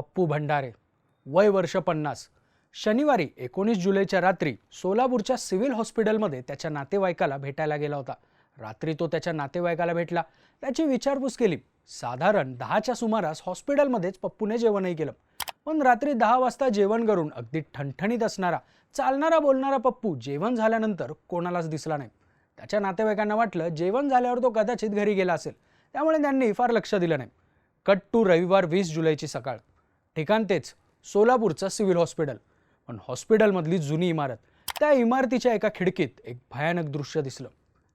पप्पू भंडारे. वय वर्ष पन्नास. शनिवारी एकोणीस जुलैच्या रात्री सोलापूरच्या सिव्हिल हॉस्पिटलमध्ये त्याच्या नातेवाईकाला भेटायला गेला होता. रात्री तो त्याच्या नातेवाईकाला भेटला. त्याची विचारपूस केली. साधारण दहाच्या सुमारास हॉस्पिटलमध्येच पप्पूने जेवणही केलं. पण रात्री दहा वाजता जेवण करून अगदी ठणठणीत असणारा चालणारा बोलणारा पप्पू जेवण झाल्यानंतर कोणालाच दिसला नाही. त्याच्या नातेवाईकांना वाटलं जेवण झाल्यावर तो कदाचित घरी गेला असेल. त्यामुळे त्यांनी फार लक्ष दिलं नाही. कट टू रविवार वीस जुलैची सकाळ. ठिकाण तेच सोलापूरचं सिव्हिल हॉस्पिटल. पण हॉस्पिटलमधली जुनी इमारत त्या इमारतीच्या एका खिडकीत एक भयानक दृश्य दिसलं.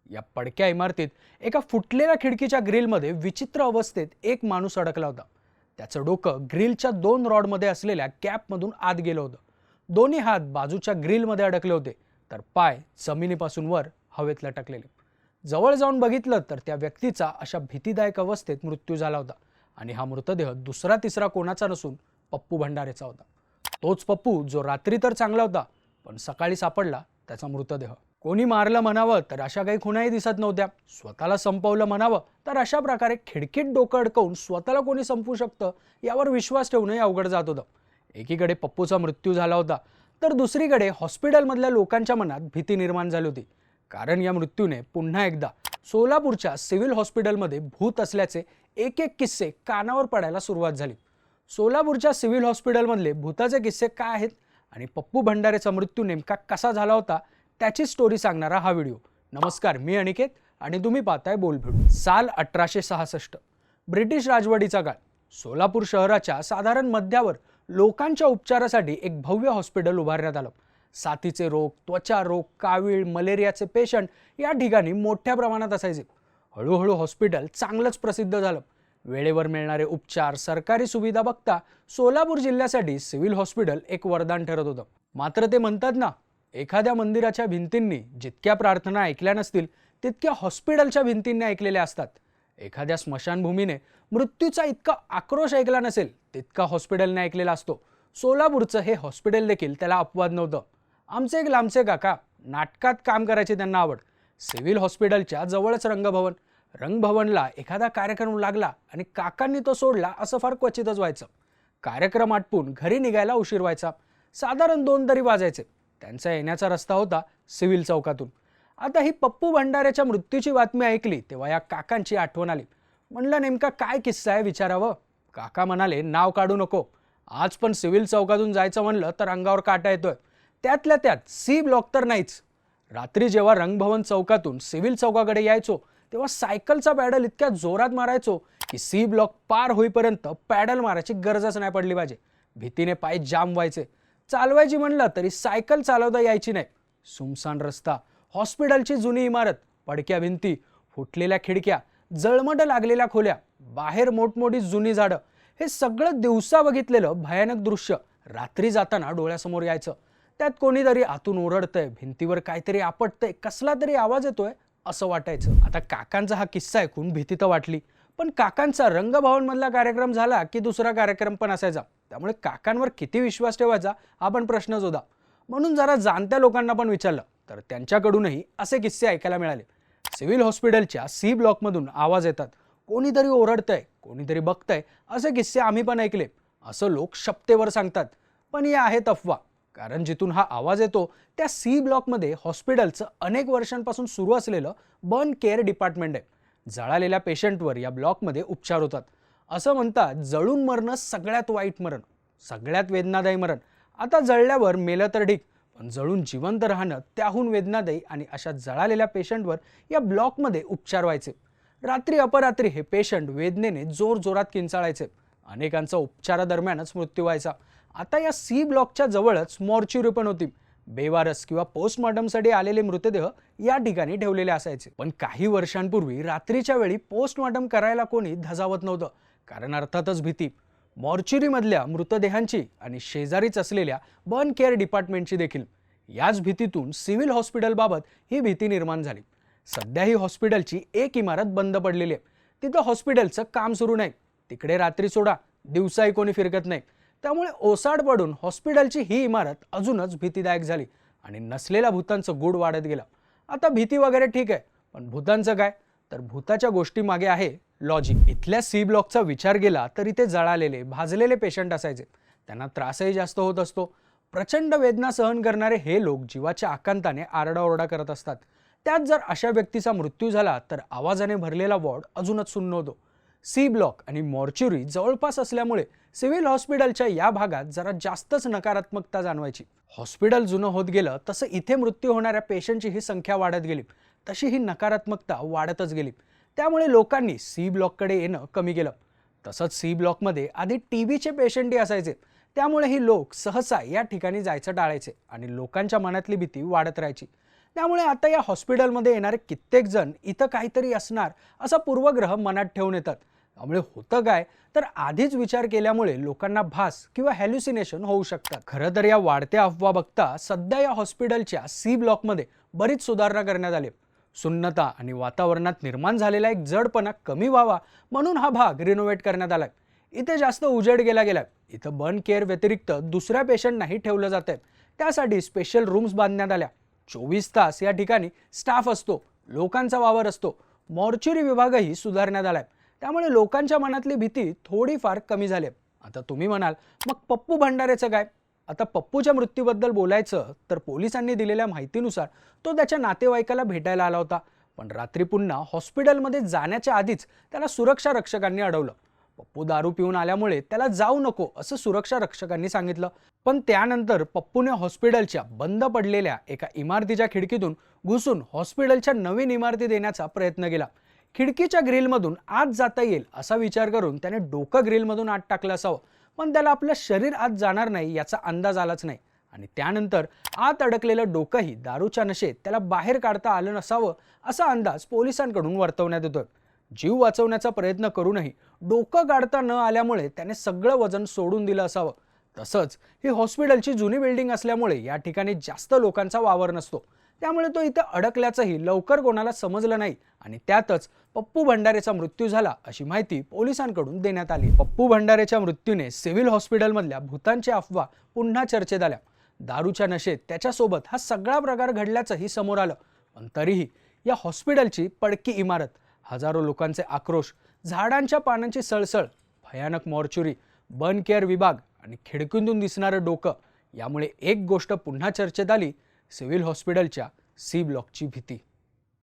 या पडक्या इमारतीत एका फुटलेल्या खिडकीच्या ग्रिलमध्ये विचित्र अवस्थेत एक माणूस अडकला होता. त्याचं डोकं ग्रिलच्या दोन रॉडमध्ये असलेल्या कॅपमधून आत गेलं होतं. दोन्ही हात बाजूच्या ग्रिलमध्ये अडकले होते तर पाय जमिनीपासून वर हवेत लटकलेले. जवळ जाऊन बघितलं तर त्या व्यक्तीचा अशा भीतीदायक अवस्थेत मृत्यू झाला होता. आणि हा मृतदेह दुसरा तिसरा कोणाचा नसून पप्पू भंडारेचा होता. तोच पप्पू जो रात्री तर चांगला होता पण सकाळी सापडला त्याचा मृतदेह. कोणी मारलं म्हणावं तर अशा काही खुणाही दिसत नव्हत्या. स्वतःला संपवलं म्हणावं तर अशा प्रकारे खिडकीत डोकं अडकवून स्वतःला कोणी संपवू शकतं यावर विश्वास ठेवणंही अवघड जात होतं. एकीकडे पप्पूचा मृत्यू झाला होता तर दुसरीकडे हॉस्पिटलमधल्या लोकांच्या मनात भीती निर्माण झाली होती. कारण या मृत्यूने पुन्हा एकदा सोलापूरच्या सिव्हिल हॉस्पिटलमध्ये भूत असल्याचे एक एक किस्से कानावर पडायला सुरुवात झाली. सोलापूरच्या सिव्हिल हॉस्पिटलमधले भूताचे किस्से काय आहेत आणि पप्पू भंडारेचा मृत्यू नेमका कसा झाला होता त्याची स्टोरी सांगणारा हा व्हिडिओ नमस्कार मी अनिकेत आणि तुम्ही पाहताय बोलभिडू साल अठराशे सहासष्ट. ब्रिटिश राजवटीचा काळ. सोलापूर शहराच्या साधारण मध्यावर लोकांच्या उपचारासाठी एक भव्य हॉस्पिटल उभारण्यात आलं. साथीचे रोग त्वचा रोग कावीळ मलेरियाचे पेशंट या ठिकाणी मोठ्या प्रमाणात असायचे. हळूहळू हॉस्पिटल चांगलंच प्रसिद्ध झालं. वेळेवर मिळणारे उपचार सरकारी सुविधा बघता सोलापूर जिल्ह्यासाठी सिव्हिल हॉस्पिटल एक वरदान ठरत होतं. मात्र ते म्हणतात ना एखाद्या मंदिराच्या भिंतींनी जितक्या प्रार्थना ऐकल्या नसतील तितक्या हॉस्पिटलच्या भिंतींनी ऐकलेल्या असतात. एखाद्या स्मशानभूमीने मृत्यूचा इतका आक्रोश ऐकला नसेल तितका हॉस्पिटलने ऐकलेला असतो. सोलापूरचं हे हॉस्पिटल देखील त्याला अपवाद नव्हतं. आमचे एक लांबचे काका नाटकात काम करायची त्यांना आवड. सिव्हिल हॉस्पिटलच्या जवळच रंगभवन. रंगभवनला एखादा कार्यक्रम लागला आणि काकांनी तो सोडला असं फार क्वचितच व्हायचं. कार्यक्रम आटपून घरी निघायला उशीर व्हायचा. साधारण दोन तरी वाजायचे. त्यांचा येण्याचा रस्ता होता सिव्हिल चौकातून. आता ही पप्पू भंडाऱ्याच्या मृत्यूची बातमी ऐकली तेव्हा या काकांची आठवण आली. म्हणलं नेमका काय किस्सा आहे विचारावं? काका म्हणाले नाव काढू नको. आज पण सिव्हिल चौकातून जायचं म्हणलं तर अंगावर काटा येतोय. त्यातल्या त्यात सी ब्लॉक तर नाहीच. रात्री जेव्हा रंगभवन चौकातून सिव्हिल चौकाकडे यायचो तेव्हा सायकलचा पॅडल इतक्या जोरात मारायचो की सी ब्लॉक पार होईपर्यंत पॅडल मारायची गरजच नाही पडली पाहिजे भीतीने पाय जाम व्हायचे. चालवायची म्हणलं तरी सायकल चालवता यायची नाही. सुमसान रस्ता हॉस्पिटलची जुनी इमारत पडक्या भिंती फुटलेल्या खिडक्या जळमट लागलेल्या खोल्या बाहेर मोठमोठी जुनी झाडं. हे सगळं दिवसा बघितलेलं भयानक दृश्य रात्री जाताना डोळ्यासमोर यायचं. त्यात कोणीतरी आतून ओरडतंय भिंतीवर काहीतरी आपटतंय कसला तरी आवाज येतोय असं वाटायचं. आता काकांचा हा किस्सा ऐकून भीती तर वाटली पण काकांचा रंगभवनमधला कार्यक्रम झाला की दुसरा कार्यक्रम पण असायचा. त्यामुळे काकांवर किती विश्वास ठेवायचा हा पण प्रश्नच होता म्हणून जरा जाणत्या लोकांना पण विचारलं तर त्यांच्याकडूनही असे किस्से ऐकायला मिळाले. सिव्हिल हॉस्पिटलच्या सी ब्लॉकमधून आवाज येतात कोणीतरी ओरडतंय कोणीतरी बघतंय असे किस्से आम्ही पण ऐकले. असं लोक शपतेवर सांगतात पण हे आहेत अफवा. कारण जिथून हा आवाज येतो त्या सी ब्लॉकमध्ये हॉस्पिटलचं अनेक वर्षांपासून सुरू असलेलं बर्न केअर डिपार्टमेंट आहे. जळालेल्या पेशंटवर या ब्लॉकमध्ये उपचार होतात. असं म्हणतात जळून मरणं सगळ्यात वाईट मरण सगळ्यात वेदनादायी मरण. आता जळल्यावर मेलं तर ठीक पण जळून जिवंत राहणं त्याहून वेदनादायी आणि अशा जळालेल्या पेशंटवर या ब्लॉकमध्ये उपचार व्हायचे. रात्री अपरात्री हे पेशंट वेदनेने जोर जोरात किंचाळायचे. अनेकांचा उपचारादरम्यानच मृत्यू व्हायचा. आता या सी ब्लॉकच्या जवळच मॉर्च्युरी पण होती. बेवारस किंवा पोस्टमॉर्टमसाठी आलेले मृतदेह या ठिकाणी ठेवलेले असायचे. पण काही वर्षांपूर्वी रात्रीच्या वेळी पोस्टमॉर्टम करायला कोणी धजावत नव्हतं. कारण अर्थातच भीती. मॉर्च्युरीमधल्या मृतदेहांची आणि शेजारीच असलेल्या बर्न केअर डिपार्टमेंटची देखील. याच भीतीतून सिव्हिल हॉस्पिटलबाबत ही भीती निर्माण झाली. सध्या ही हॉस्पिटलची एक इमारत बंद पडलेली आहे. तिथं हॉस्पिटलचं काम सुरू नाही. तिकडे रात्री सोडा. दिवसाही कोणी फिरकत नाही. त्यामुळे ओसाड पडून हॉस्पिटलची ही इमारत अजूनच भीतीदायक झाली आणि नसलेल्या भूतांचं गुड वाढत गेलं. आता भीती वगैरे ठीक आहे पण भूतांचं काय? तर भूताच्या गोष्टी मागे आहे लॉजिक. इथल्या सी ब्लॉकचा विचार केला तर इथे जळालेले भाजलेले पेशंट असायचे. त्यांना त्रासही जास्त होत असतो. प्रचंड वेदना सहन करणारे हे लोक जीवाच्या आकांताने आरडाओरडा करत असतात. त्यात जर अशा व्यक्तीचा मृत्यू झाला तर आवाजाने भरलेला वॉर्ड अजूनच सुन्न होतो. सी ब्लॉक आणि मॉर्च्युरी जवळपास असल्यामुळे सिव्हिल हॉस्पिटलच्या या भागात जरा जास्तच नकारात्मकता जाणवायची. हॉस्पिटल जुनं होत गेलं तसं इथे मृत्यू होणाऱ्या पेशंटची ही संख्या वाढत गेली. तशी ही नकारात्मकता वाढतच गेली. त्यामुळे लोकांनी सी ब्लॉककडे येणं कमी केलं. तसंच सी ब्लॉकमध्ये आधी टी व्हीचे पेशंटही असायचे. त्यामुळे ही लोक सहसा या ठिकाणी जायचं टाळायचे आणि लोकांच्या मनातली भीती वाढत राहायची. त्यामुळे आता या हॉस्पिटलमध्ये येणारे कित्येक जण इथं काहीतरी असणार असा पूर्वग्रह मनात ठेवून येतात. त्यामुळे होतं काय? तर आधीच विचार केल्यामुळे लोकांना भास किंवा हॅल्युसिनेशन होऊ शकतात. खरं तर या वाढत्या अफवा बघता सध्या या हॉस्पिटलच्या सी ब्लॉकमध्ये बरीच सुधारणा करण्यात आली. सुन्नता आणि वातावरणात निर्माण झालेला एक जडपणा कमी व्हावा म्हणून हा भाग रिनोव्हेट करण्यात आलाय. इथे जास्त उजेड गेला गेलाय. इथं बर्न केअर व्यतिरिक्त दुसऱ्या पेशंटनाही ठेवलं जात आहे त्यासाठी स्पेशल रूम्स बांधण्यात आल्या. चोवीस तास या ठिकाणी स्टाफ असतो. लोकांचा वावर असतो. मॉर्च्युरी विभागही सुधारण्यात आलाय. त्यामुळे लोकांच्या मनातली भीती थोडीफार कमी झाली आता तुम्ही म्हणाल मग पप्पू भंडारेचं काय? आता पप्पूच्या मृत्यूबद्दल बोलायचं तर पोलिसांनी दिलेल्या माहितीनुसार तो त्याच्या नातेवाईकाला भेटायला आला होता. पण रात्री पुन्हा हॉस्पिटलमध्ये जाण्याच्या आधीच त्याला सुरक्षा रक्षकांनी अडवलं. पप्पू दारू पिऊन आल्यामुळे त्याला जाऊ नको असं सुरक्षा रक्षकांनी सांगितलं. पण त्यानंतर पप्पूने हॉस्पिटलच्या बंद पडलेल्या एका इमारतीच्या खिडकीतून घुसून हॉस्पिटलच्या नवीन इमारती देण्याचा प्रयत्न केला. खिडकीच्या ग्रिलमधून आत जाता येईल असा विचार करून त्याने डोकं ग्रिलमधून आत टाकलं असावं. पण त्याला आपलं शरीर आत जाणार नाही याचा अंदाज आलाच नाही. आणि त्यानंतर आत अडकलेलं डोकंही दारूच्या नशेत त्याला बाहेर काढता आलं नसावं असा अंदाज पोलिसांकडून वर्तवण्यात येतोय. जीव वाचवण्याचा प्रयत्न करूनही डोकं काढता न आल्यामुळे त्याने सगळं वजन सोडून दिलं असावं. तसंच ही हॉस्पिटलची जुनी बिल्डिंग असल्यामुळे या ठिकाणी जास्त लोकांचा वावर नसतो. त्यामुळे तो इथं अडकल्याचंही लवकर कोणाला समजलं नाही आणि त्यातच पप्पू भंडारेचा मृत्यू झाला अशी माहिती पोलिसांकडून देण्यात आली. पप्पू भंडारेच्या मृत्यूने सिव्हिल हॉस्पिटलमधल्या भूतांच्या अफवा पुन्हा चर्चेत आल्या. दारूच्या नशेत त्याच्यासोबत हा सगळा प्रकार घडल्याचंही समोर आलं. पण तरीही या हॉस्पिटलची पडकी इमारत हजारो लोकांचे आक्रोश झाडांच्या पानांची सळसळ भयानक मॉर्च्युरी बर्न केअर विभाग आणि खिडकीतून दिसणारं डोकं यामुळे एक गोष्ट पुन्हा चर्चेत आली सिव्हिल हॉस्पिटलच्या सी ब्लॉकची भीती.